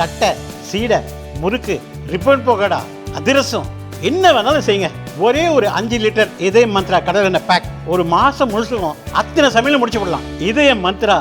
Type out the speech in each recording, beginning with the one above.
தட்டை சீடை முறுக்கு ரிப்பன் போகடா அதிரசம் என்ன வேணாலும் செய்யுங்க. ஒரே ஒரு அஞ்சு லிட்டர் இதய மந்த்ரா கடல் எண்ணெய் பேக் ஒரு மாசம் முழுசுக்கும் அத்தனை சமையல் முடிச்சு விடலாம் இதய மந்த்ரா.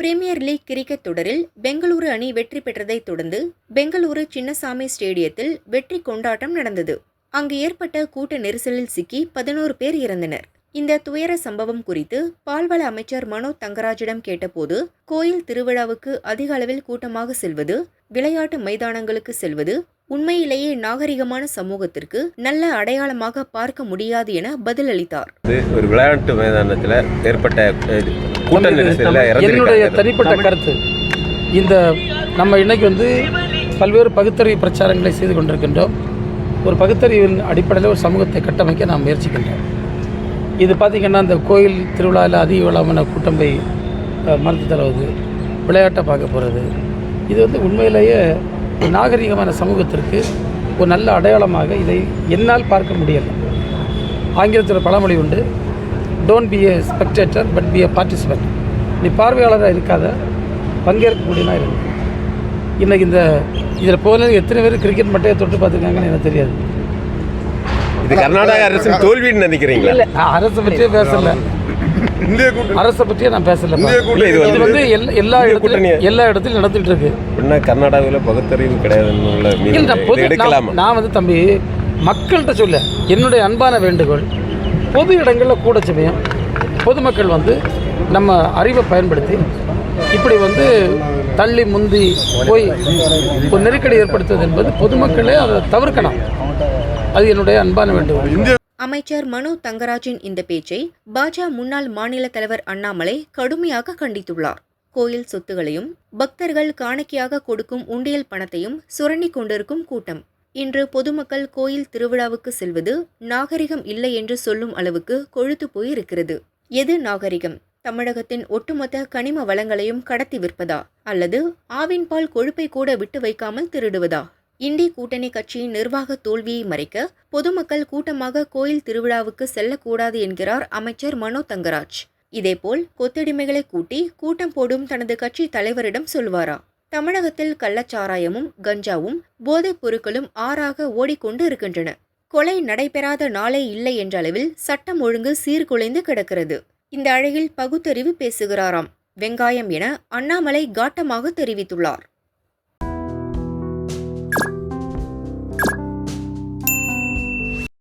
பிரீமியர் லீக் கிரிக்கெட் தொடரில் பெங்களூரு அணி வெற்றி பெற்றதைத் தொடர்ந்து பெங்களூரு சின்னசாமி ஸ்டேடியத்தில் வெற்றி கொண்டாட்டம் நடந்தது. அங்கு ஏற்பட்ட கூட்ட நெரிசலில் சிக்கி பதினோரு பேர் இறந்தனர். இந்த துயர சம்பவம் குறித்து பால்வள அமைச்சர் மனோ தங்கராஜிடம் கேட்டபோது கோயில் திருவிழாவுக்கு அதிக அளவில் கூட்டமாக செல்வது விளையாட்டு மைதானங்களுக்கு செல்வது உண்மையிலேயே நாகரிகமான சமூகத்திற்கு நல்ல அடையாளமாக பார்க்க முடியாது என பதிலளித்தார். ஒரு விளையாட்டு மைதானத்தில் ஏற்பட்ட அஹ், கூட்ட நெரிசலில் என்னுடைய இறந்துருக்காங்க தனிப்பட்ட கருத்து இந்த நம்ம இன்னைக்கு வந்து பல்வேறு பகுத்தறிவு பிரச்சாரங்களை செய்து கொண்டிருக்கின்றோம். ஒரு பகுத்தறிவின் அடிப்படையில் ஒரு சமூகத்தை கட்டமைக்க நாம் முயற்சிக்கின்றோம். இது பார்த்திங்கன்னா இந்த கோயில் திருவிழாவில் அதிக விழாமான கூட்டம் போய் மருந்து தருவது விளையாட்டை பார்க்க போகிறது இது வந்து உண்மையிலேயே ஒரு நாகரிகமான சமூகத்திற்கு ஒரு நல்ல அடையாளமாக இதை என்னால் பார்க்க முடியலை. ஆங்கிலத்தில் பழமொழி உண்டு don't be a spectator but be a participant நீ பார்வையாளராக இருக்காத பங்கேற்கக்கூடியனா இருக்கு இன்றைக்கி இந்த இதில் போல எத்தனை பேர் கிரிக்கெட் மட்டையை தொட்டு பார்த்துருக்காங்கன்னு எனக்கு தெரியாது. இது கர்நாடக அரசின் தோல்வின்னு நினைக்கிறீங்களா? இல்லை நான் அரசை பற்றியே பேசல. அரசை பற்றியே நான் பேசல இது இது வந்து எல்லா- இந்திய இடத்துலையும் எல்லா இடத்துலையும் நடந்துகிட்டு இருக்கு. அப்படின்னா கர்நாடகாவில் பகுத்தறிவு கிடையாதுன்னு நான் வந்து தம்பி மக்கள்கிட்ட சொல்ல என்னுடைய அன்பான வேண்டுகோள். பொது இடங்களில் கூட சமயம் பொதுமக்கள் வந்து நம்ம அறிவை பயன்படுத்தி இப்படி வந்து தள்ளி முந்தி போய் ஒரு நெருக்கடி ஏற்படுத்துவது என்பது பொதுமக்களே அதை தவிர்க்கணும் அது என்னுடைய அன்பான வேண்டுகோள். அமைச்சர் மனோ தங்கராஜின் இந்த பேச்சை பாஜ முன்னாள் மாநில தலைவர் அண்ணாமலை கடுமையாக கண்டித்துள்ளார். கோயில் சொத்துகளையும் பக்தர்கள் காணிக்கையாக கொடுக்கும் உண்டியல் பணத்தையும் சுரண்டி கொண்டிருக்கும் கூட்டம். இன்று பொதுமக்கள் கோயில் திருவிழாவுக்கு செல்வது நாகரிகம் இல்லை என்று சொல்லும் அளவுக்கு கொழுத்து போய் இருக்கிறது எது நாகரிகம்? தமிழகத்தின் ஒட்டுமொத்த கனிம வளங்களையும் கடத்தி விற்பதா? அல்லது ஆவின் பால் கொழுப்பை கூட விட்டு வைக்காமல் திருடுவதா? இண்டி கூட்டணி கட்சியின் நிர்வாக தோல்வியை மறைக்க பொதுமக்கள் கூட்டமாக கோயில் திருவிழாவுக்கு செல்லக்கூடாது என்கிறார் அமைச்சர் மனோ தங்கராஜ். இதேபோல் கொத்தடிமைகளை கூட்டி கூட்டம் போடும் தனது கட்சி தலைவரிடம் சொல்வாரா? தமிழகத்தில் கள்ளச்சாராயமும் கஞ்சாவும் போதைப் பொருட்களும் ஆறாக ஓடிக்கொண்டு இருக்கின்றன. கொலை நடைபெறாத நாளே இல்லை என்ற அளவில் சட்டம் ஒழுங்கு சீர்குலைந்து கிடக்கிறது. இந்த அழகில் பகுத்தறிவு பேசுகிறாராம். வெங்காயம் என அண்ணாமலை காட்டமாக தெரிவித்துள்ளார்.